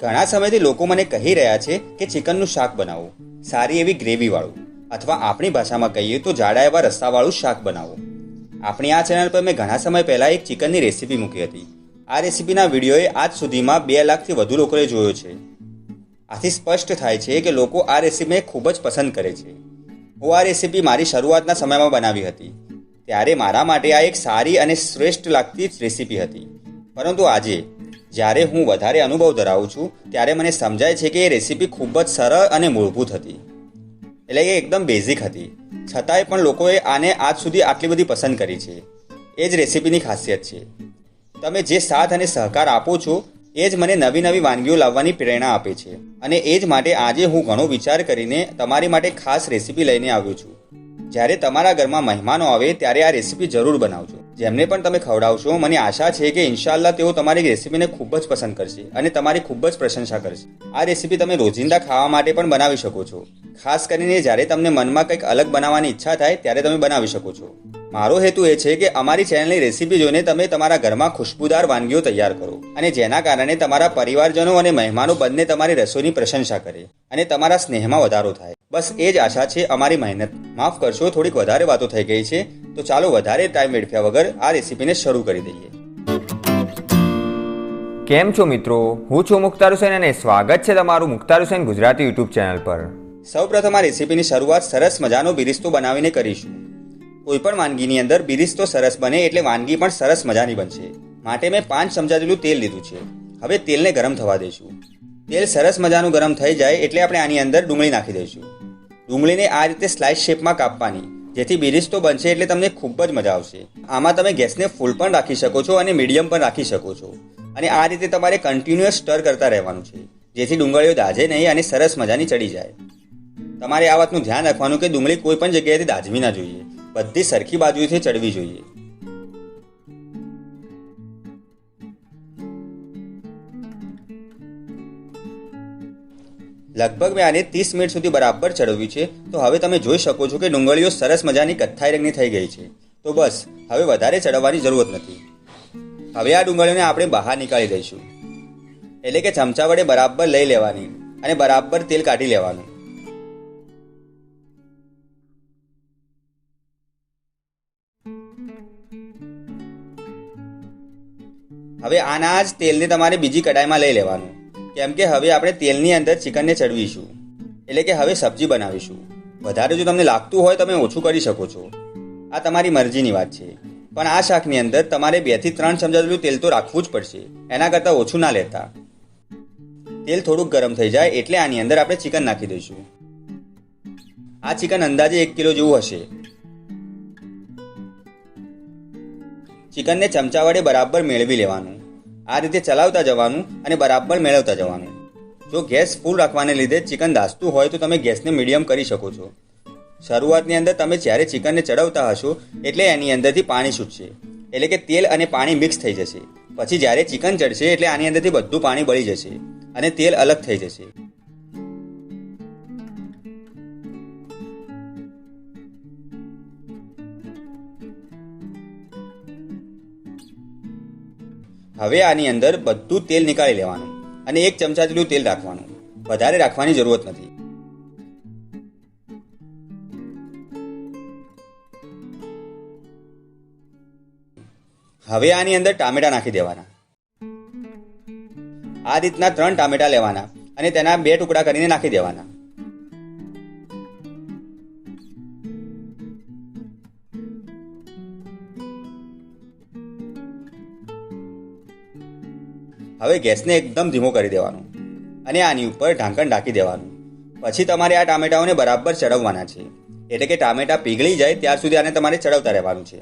ઘણા સમયથી લોકો મને કહી રહ્યા છે કે ચિકનનું શાક બનાવો, સારી એવી ગ્રેવીવાળું, અથવા આપણી ભાષામાં કહીએ તો જાડા એવા રસ્સાવાળું શાક બનાવો. આપણી આ ચેનલ પર મેં ઘણા સમય પહેલાં એક ચિકનની રેસીપી મૂકી હતી. આ રેસીપીના વિડીયોએ આજ સુધીમાં બે લાખથી વધુ લોકોએ જોયો છે. આથી સ્પષ્ટ થાય છે કે લોકો આ રેસીપીને ખૂબ જ પસંદ કરે છે. હું આ રેસીપી મારી શરૂઆતના સમયમાં બનાવી હતી. ત્યારે મારા માટે આ એક સારી અને શ્રેષ્ઠ લાગતી રેસીપી હતી. પરંતુ આજે જ્યારે હું વધારે અનુભવ ધરાવું છું, ત્યારે મને સમજાય છે કે એ રેસીપી ખૂબ જ સરળ અને મૂળભૂત હતી. એટલે કે એકદમ બેઝિક હતી. છતાંય પણ લોકોએ આને આજ સુધી આટલી બધી પસંદ કરી છે. એ જ રેસીપીની ખાસિયત છે. તમે જે સાથ અને સહકાર આપો છો, એ જ મને નવી નવી વાનગીઓ લાવવાની પ્રેરણા આપે છે. અને એ જ માટે આજે હું ઘણો વિચાર કરીને તમારી માટે ખાસ રેસીપી લઈને આવ્યો છું. જ્યારે તમારા ઘરમાં મહેમાનો આવે, ત્યારે આ રેસીપી જરૂર બનાવજો. જેમને પણ તમે ખવડાવશો, મને આશા છે કે ઇન્શાલ્લાહ તેઓ તમારી રેસીપીને ખૂબ જ પસંદ કરશે અને તમારી ખૂબ જ પ્રશંસા કરશે. આ રેસીપી તમે રોજિંદા ખાવા માટે પણ બનાવી શકો છો. ખાસ કરીને જ્યારે તમને મનમાં કંઈક અલગ બનાવવાની ઈચ્છા થાય, ત્યારે તમે બનાવી શકો છો. મારો હેતુ એ છે કે અમારી ચેનલની રેસીપી જોઈને તમે તમારા ઘરમાં ખુશ્બુદાર વાનગીઓ તૈયાર કરો અને જેના કારણે તમારા પરિવારજનો અને મહેમાનો બંને તમારી રસોઈની પ્રશંસા કરે અને તમારા સ્નેહમાં વધારો થાય. બસ એ જ આશા છે અમારી મહેનત. માફ કરશો થોડીક વધારે વાતો થઈ ગઈ છે. તો ચાલો વધારે ટાઈમ વેડફ્યા વગર આ રેસીપીને શરૂ કરી દઈએ. કેમ છો મિત્રો? હું છું મુખ્તાર હુસેન અને સ્વાગત છે તમારું મુખ્તાર હુસેન ગુજરાતી યુટ્યુબ ચેનલ પર. સૌપ્રથમ આ રેસીપીની શરૂઆત સરસ મજાનો બિરિસ્તો બનાવીને કરીશું. કોઈ પણ વાનગીની અંદર બિરિસ્તો સરસ બને એટલે વાનગી પણ સરસ મજાની બનશે. માટે મેં પાંચ ચમચા જેટલું તેલ લીધું છે. હવે તેલને ગરમ થવા દઈશું. તેલ સરસ મજાનું ગરમ થઈ જાય એટલે આપણે આની અંદર ડુંગળી નાખી દઈશું. ડુંગળીને આ રીતે સ્લાઇસ શેપમાં કાપવાની. જેથી બિરિસ્તો બનશે એટલે તમને ખૂબ જ મજા આવશે. આમાં તમે ગેસને ફૂલ પણ રાખી શકો છો અને મીડિયમ પણ રાખી શકો છો. અને આ રીતે તમારે કન્ટિન્યુઅસ સ્ટર કરતા રહેવાનું છે. જેથી ડુંગળીઓ દાજે નહીં અને સરસ મજાની ચડી જાય. તમારે આ વાતનું ધ્યાન રાખવાનું કે ડુંગળી કોઈ પણ જગ્યાએથી દાજવી ના જોઈએ. બધી સરખી બાજુથી ચડવી જોઈએ. લગભગ મેં આને ત્રીસ મિનિટ સુધી બરાબર ચડવ્યું છે, તો હવે તમે જોઈ શકો છો કે ડુંગળીઓ સરસ મજાની કથ્થાઈ રંગની થઈ ગઈ છે. તો બસ, હવે વધારે ચડવવાની જરૂરત નથી. હવે આ ડુંગળીઓને આપણે બહાર નીકાળી દઈશું. એટલે કે ચમચા વડે બરાબર લઈ લેવાની અને બરાબર તેલ કાઢી લેવાનું. હવે આના જ તેલને તમારે બીજી કડાઈમાં લઈ લેવાનું. કેમ કે હવે આપણે તેલની અંદર ચિકનને ચડવીશું. એટલે કે હવે સબ્જી બનાવીશું. વધારે જો તમને લાગતું હોય તમે ઓછું કરી શકો છો. આ તમારી મરજીની વાત છે. પણ આ શાકની અંદર તમારે બેથી ત્રણ ચમચા જેટલું તેલ તો રાખવું જ પડશે. એના કરતાં ઓછું ના લેતા. તેલ થોડુંક ગરમ થઈ જાય એટલે આની અંદર આપણે ચિકન નાખી દઈશું. આ ચિકન અંદાજે એક કિલો જેવું હશે. ચિકનને ચમચા વડે બરાબર મેળવી લેવાનું. આ રીતે ચલાવતા જવાનું અને બરાબર મેળવતા જવાનું. જો ગેસ ફૂલ રાખવાને લીધે ચિકન દાસતું હોય તો તમે ગેસને મીડિયમ કરી શકો છો. શરૂઆતની અંદર તમે જ્યારે ચિકનને ચડાવતા હશો એટલે એની અંદરથી પાણી છૂટશે. એટલે કે તેલ અને પાણી મિક્સ થઈ જશે. પછી જ્યારે ચિકન ચડશે એટલે આની અંદરથી બધું પાણી બળી જશે અને તેલ અલગ થઈ જશે. હવે આની અંદર બધું તેલ નીકાળી લેવાનું અને એક ચમચા જેટલું તેલ રાખવાનું. વધારે રાખવાની જરૂરત નથી. હવે આની અંદર ટામેટા નાખી દેવાના. આ રીતના ત્રણ ટામેટા લેવાના અને તેના બે ટુકડા કરીને નાખી દેવાના. હવે ગેસને એકદમ ધીમો કરી દેવાનો અને આની ઉપર ઢાંકણ ઢાંકી દેવાનું. પછી તમારે આ ટામેટાઓને બરાબર ચડવવાના છે. એટલે કે ટામેટા પીગળી જાય ત્યાર સુધી આને તમારે ચડવતા રહેવાનું છે.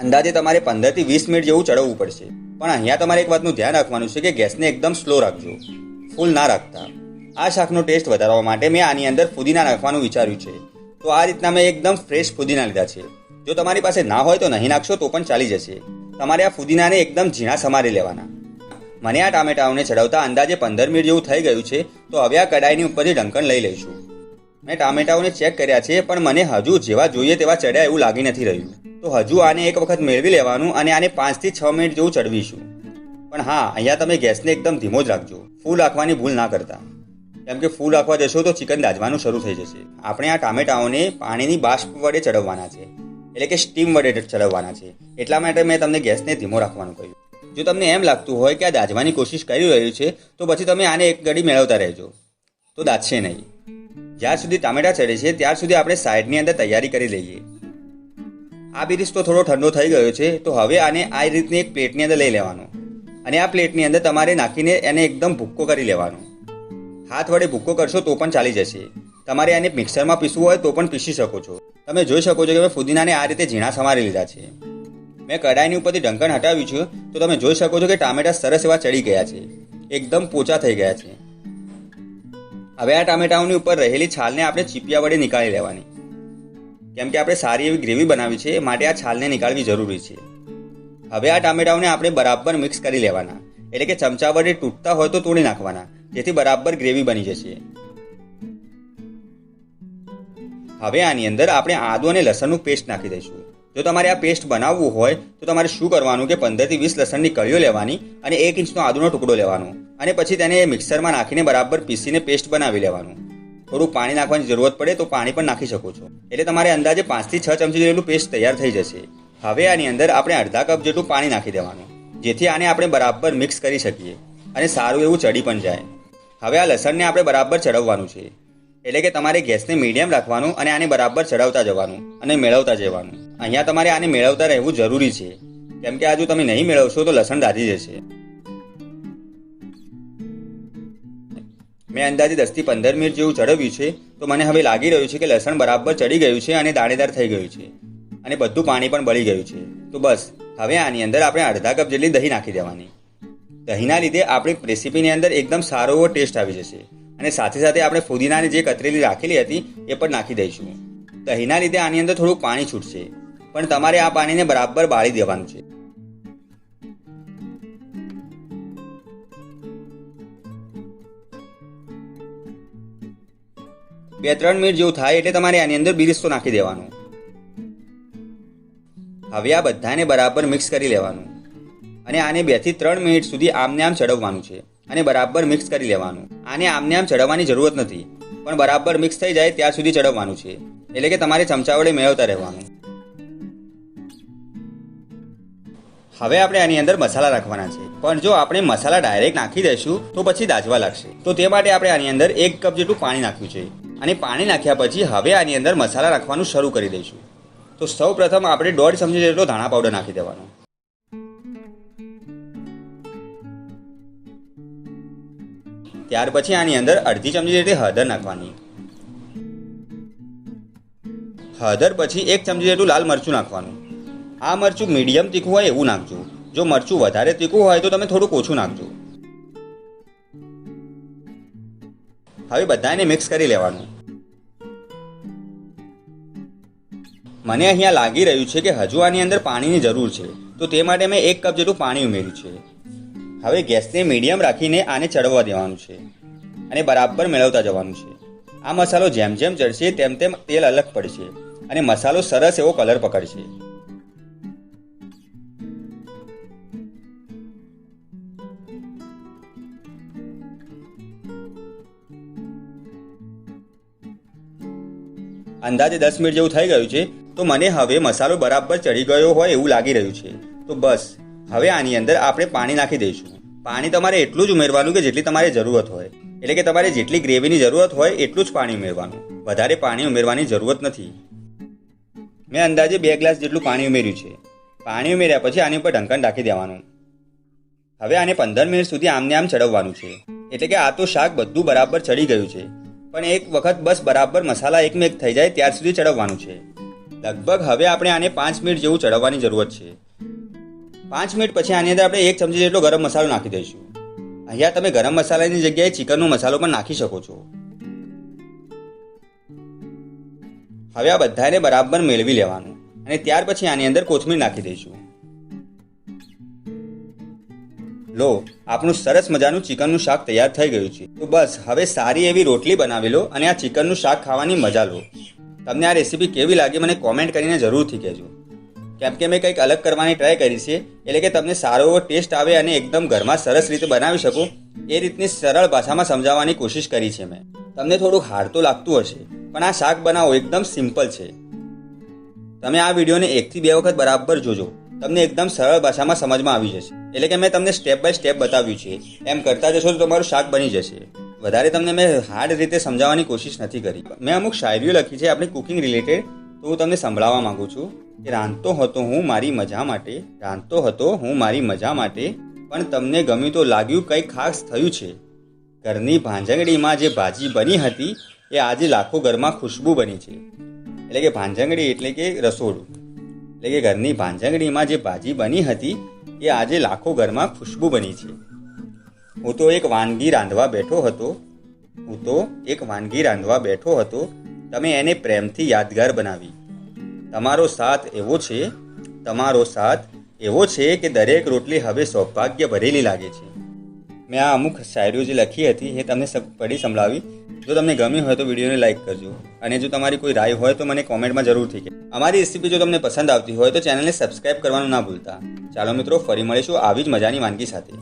અંદાજે તમારે પંદરથી વીસ મિનિટ જેવું ચડવવું પડશે. પણ અહીંયા તમારે એક વાતનું ધ્યાન રાખવાનું છે કે ગેસને એકદમ સ્લો રાખજો. ફૂલ ના રાખતા. આ શાકનો ટેસ્ટ વધારવા માટે મેં આની અંદર ફુદીના નાખવાનું વિચાર્યું છે. તો આ રીતના મેં એકદમ ફ્રેશ ફુદીના લીધા છે. જો તમારી પાસે ના હોય તો નહીં નાખશો તો પણ ચાલી જશે. તમારે આ ફુદીનાને એકદમ ઝીણા સમારી લેવાના. મને આ ટામેટાઓને ચડાવતા અંદાજે પંદર મિનિટ જેવું થઈ ગયું છે, તો હવે આ કડાઈની ઉપરથી ઢંકણ લઈ લઈશું. મેં ટામેટાઓને ચેક કર્યા છે, પણ મને હજુ જેવા જોઈએ તેવા ચડ્યા એવું લાગી નથી રહ્યું. તો હજુ આને એક વખત મેળવી લેવાનું અને આને પાંચથી છ મિનિટ જેવું ચડવીશું. પણ હા, અહીંયા તમે ગેસને એકદમ ધીમો જ રાખજો. ફૂલ રાખવાની ભૂલ ના કરતા. કેમ કે ફૂલ રાખવા જશો તો ચિકન દાજવાનું શરૂ થઈ જશે. આપણે આ ટામેટાઓને પાણીની બાષ્પ વડે ચડવવાના છે. એટલે કે સ્ટીમ વડે ચડવવાના છે. એટલા માટે મેં તમને ગેસને ધીમો રાખવાનું કહ્યું. જો તમને એમ લાગતું હોય કે આ દાજવાની કોશિશ કરી રહ્યું છે, તો પછી તમે આને એક ઘડી મેળવતા રહેજો. તો દાજશે નહીં. જ્યાં સુધી ટામેટા ચડે છે ત્યાર સુધી આપણે સાઈડની અંદર તૈયારી કરી લઈએ. આ બિરિસ્તો થોડો ઠંડો થઈ ગયો છે, તો હવે આને આ રીતની એક પ્લેટની અંદર લઈ લેવાનો. અને આ પ્લેટની અંદર તમારે નાખીને એને એકદમ ભૂક્કો કરી લેવાનો. હાથ વડે ભૂક્કો કરશો તો પણ ચાલી જશે. તમારે આને મિક્સરમાં પીસવું હોય તો પણ પીસી શકો છો. તમે જોઈ શકો છો કે મેં ફુદીનાને આ રીતે ઝીણા સમારી લીધા છે. મેં કડાઈની ઉપરથી ઢંકણ હટાવ્યું છે, તો તમે જોઈ શકો છો કે ટામેટા સરસ એવા ચડી ગયા છે. એકદમ પોચા થઈ ગયા છે. હવે આ ટામેટાઓની ઉપર રહેલી છાલને આપણે ચીપિયા વડે નીકાળી લેવાની. કેમ કે આપણે સારી એવી ગ્રેવી બનાવી છે માટે આ છાલને નીકાળવી જરૂરી છે. હવે આ ટામેટાઓને આપણે બરાબર મિક્સ કરી લેવાના. એટલે કે ચમચા વડે તૂટતા હોય તો તોડી નાખવાના, જેથી બરાબર ગ્રેવી બની જશે. હવે આની અંદર આપણે આદુ અને લસણનું પેસ્ટ નાખી દઈશું. જો તમારે આ પેસ્ટ બનાવવું હોય, તો તમારે શું કરવાનું કે પંદરથી વીસ લસણની કળીઓ લેવાની અને એક ઇંચનો આદુનો ટુકડો લેવાનો અને પછી તેને મિક્સરમાં નાખીને બરાબર પીસીને પેસ્ટ બનાવી લેવાનું. થોડું પાણી નાખવાની જરૂરત પડે તો પાણી પણ નાખી શકો છો. એટલે તમારે અંદાજે પાંચથી છ ચમચી જેટલું પેસ્ટ તૈયાર થઈ જશે. હવે આની અંદર આપણે અડધા કપ જેટલું પાણી નાખી દેવાનું, જેથી આને આપણે બરાબર મિક્સ કરી શકીએ અને સારું એવું ચડી પણ જાય. હવે આ લસણને આપણે બરાબર ચડવવાનું છે. એટલે કે તમારે ગેસને મીડિયમ રાખવાનું અને આને બરાબર ચડાવતા જવાનું અને મેળવતા જવાનું. અહીંયા તમારે આને મેળવતા રહેવું જરૂરી છે. કેમ કે આ જો તમે નહીં મેળવશો તો લસણ દાઝી જશે. મેં અંદાજે દસથી પંદર મિનિટ જેવું ચડવ્યું છે, તો મને હવે લાગી રહ્યું છે કે લસણ બરાબર ચડી ગયું છે અને દાણેદાર થઈ ગયું છે. અને બધું પાણી પણ બળી ગયું છે. તો બસ, હવે આની અંદર આપણે અડધા કપ જેટલી દહીં નાખી દેવાની. દહીંના લીધે આપણી રેસીપીની અંદર એકદમ સારો એવો ટેસ્ટ આવી જશે. અને સાથે સાથે આપણે ફુદીનાની જે કતરેલી રાખેલી હતી, એ પણ નાખી દઈશું. દહીંના લીધે આની અંદર થોડું પાણી છૂટશે. પણ તમારે આ પાણીને બરાબર બાળી દેવાનું છે. બે ત્રણ મિનિટ જેવું થાય એટલે તમારે આની અંદર બિરિસ્તો નાખી દેવાનું. હવે આ બધાને બરાબર મિક્સ કરી લેવાનું. અને આને બેથી ત્રણ મિનિટ સુધી આમને આમ ચડવવાનું છે. અને બરાબર મિક્સ કરી લેવાનું. આને આમને આમ ચડવવાની જરૂરત નથી. પણ બરાબર મિક્સ થઈ જાય ત્યાં સુધી ચડવવાનું છે. એટલે કે તમારે ચમચા વડે મેળવતા રહેવાનું. હવે આપણે આની અંદર મસાલા રાખવાના છે. પણ જો આપણે મસાલા ડાયરેક્ટ નાખી દઈશું, તો પછી દાજવા લાગશે. તો તે માટે આપણે આની અંદર એક કપ જેટલું પાણી નાખ્યું છે. અને પાણી નાખ્યા પછી હવે આની અંદર મસાલા રાખવાનું શરૂ કરી દઈશું. તો સૌ પ્રથમ આપણે દોઢ ચમચી જેટલો ધાણા પાવડર નાખી દેવાનો. ત્યાર પછી આની અંદર અડધી ચમચી જેટલી હળદર નાખવાની. હળદર પછી એક ચમચી જેટલું લાલ મરચું નાખવાનું. આ મરચું મીડિયમ તીખું હોય એવું નાખજો. જો મરચું વધારે તીખું હોય તો તમે થોડુંક ઓછું નાખજો. હવે બધાને મિક્સ કરી લેવાનું. મને અહીંયા લાગી રહ્યું છે કે હજુ આની અંદર પાણીની જરૂર છે. તો તે માટે મેં એક કપ જેટલું પાણી ઉમેર્યું છે. હવે ગેસને મીડિયમ રાખીને આને ચડવા દેવાનું છે. અને બરાબર મેળવતા જવાનું છે. આ મસાલો જેમ જેમ ચડશે તેમ તેમ તેલ અલગ પડશે. અને મસાલો સરસ એવો કલર પકડશે. અંદાજે દસ મિનિટ જેવું થઈ ગયું છે, તો મને હવે મસાલો બરાબર ચડી ગયો હોય એવું લાગી રહ્યું છે. તો બસ, હવે આની અંદર આપણે પાણી નાખી દઈશું. પાણી તમારે એટલું જ ઉમેરવાનું કે જેટલી તમારે જરૂરત હોય. એટલે કે તમારે જેટલી ગ્રેવીની જરૂરત હોય, એટલું જ પાણી ઉમેરવાનું. વધારે પાણી ઉમેરવાની જરૂરત નથી. મેં અંદાજે બે ગ્લાસ જેટલું પાણી ઉમેર્યું છે. પાણી ઉમેર્યા પછી આની ઉપર ઢંકણ રાખી દેવાનું. હવે આને પંદર મિનિટ સુધી આમને આમ ચડવવાનું છે. એટલે કે આ તો શાક બધું બરાબર ચડી ગયું છે. પણ એક વખત બસ બરાબર મસાલા એકમેક થઈ જાય ત્યાર સુધી ચડવવાનું છે. લગભગ હવે આપણે આને પાંચ મિનિટ જેવું ચડવવાની જરૂરત છે. પાંચ મિનિટ પછી આની અંદર આપણે એક ચમચી જેટલો ગરમ મસાલો નાખી દઈશું. અહીંયા તમે ગરમ મસાલાની જગ્યાએ ચિકનનો મસાલો પણ નાખી શકો છો. હવે આ બધાને બરાબર મેળવી લેવાનું. અને ત્યાર પછી આની અંદર કોથમીર નાખી દઈશું. લો, આપણું સરસ મજાનું ચિકનનું શાક તૈયાર થઈ ગયું છે. તો બસ, હવે સારી એવી રોટલી બનાવી લો અને આ ચિકનનું શાક ખાવાની મજા લો. તમને આ રેસીપી કેવી લાગી મને કોમેન્ટ કરીને જરૂરથી કહેજો. કેમ કે મેં કંઈક અલગ કરવાની ટ્રાય કરી છે, એટલે કે તમને સારો એવો ટેસ્ટ આવે અને એકદમ ઘરમાં સરસ રીતે બનાવી શકો, એ રીતની સરળ ભાષામાં સમજાવવાની કોશિશ કરી છે મેં. તમને થોડું હાર્ડ તો લાગતું હશે, પણ આ શાક બનાવો, એકદમ સિમ્પલ છે. તમે આ વિડીયોને એકથી બે વખત બરાબર જોજો. તમને એકદમ સરળ ભાષામાં સમજમાં આવી જશે. એટલે કે મેં તમને સ્ટેપ બાય સ્ટેપ બતાવ્યું છે. એમ કરતા જશો તો તમારું શાક બની જશે. વધારે તમને મેં હાર્ડ રીતે સમજાવવાની કોશિશ નથી કરી. મેં અમુક શાયરીઓ લખી છે આપણી કુકિંગ રિલેટેડ તો હું તમને સંભળાવવા માંગુ છું કે રાંધતો હતો હું મારી મજા માટે, રાંધતો હતો હું મારી મજા માટે, પણ તમને ગમ્યું તો લાગ્યું કંઈક ખાસ થયું છે? ઘરની ભાંજંગડીમાં જે ભાજી બની હતી, એ આજે લાખો ઘરમાં ખુશ્બુ બની છે. એટલે કે ભાંજંગડી એટલે કે રસોડું. એટલે કે ઘરની ભાંજંગડીમાં જે ભાજી બની હતી, એ આજે લાખો ઘરમાં ખુશ્બુ બની છે. હું તો એક વાનગી રાંધવા બેઠો હતો. હું તો એક વાનગી રાંધવા બેઠો હતો. તમે એને પ્રેમથી યાદગાર બનાવી. તમારો સાથ એવો છે, તમારો સાથ એવો છે કે દરેક રોટલી હવે સૌભાગ્ય ભરેલી લાગે છે. મેં આ અમુક શાયરીઓ જે લખી હતી એ તમને પડી સંભળાવી. જો તમને ગમી હોય તો વિડીયોને લાઇક કરજો. અને જો તમારી કોઈ રાય હોય તો મને કોમેન્ટમાં જરૂરથી કહેજો. અમારી રેસીપી જો તમને પસંદ આવતી હોય તો ચેનલને સબસ્ક્રાઇબ કરવાનું ના ભૂલતા. ચાલો મિત્રો, ફરી મળીશું આવી જ મજાની વાનગી સાથે.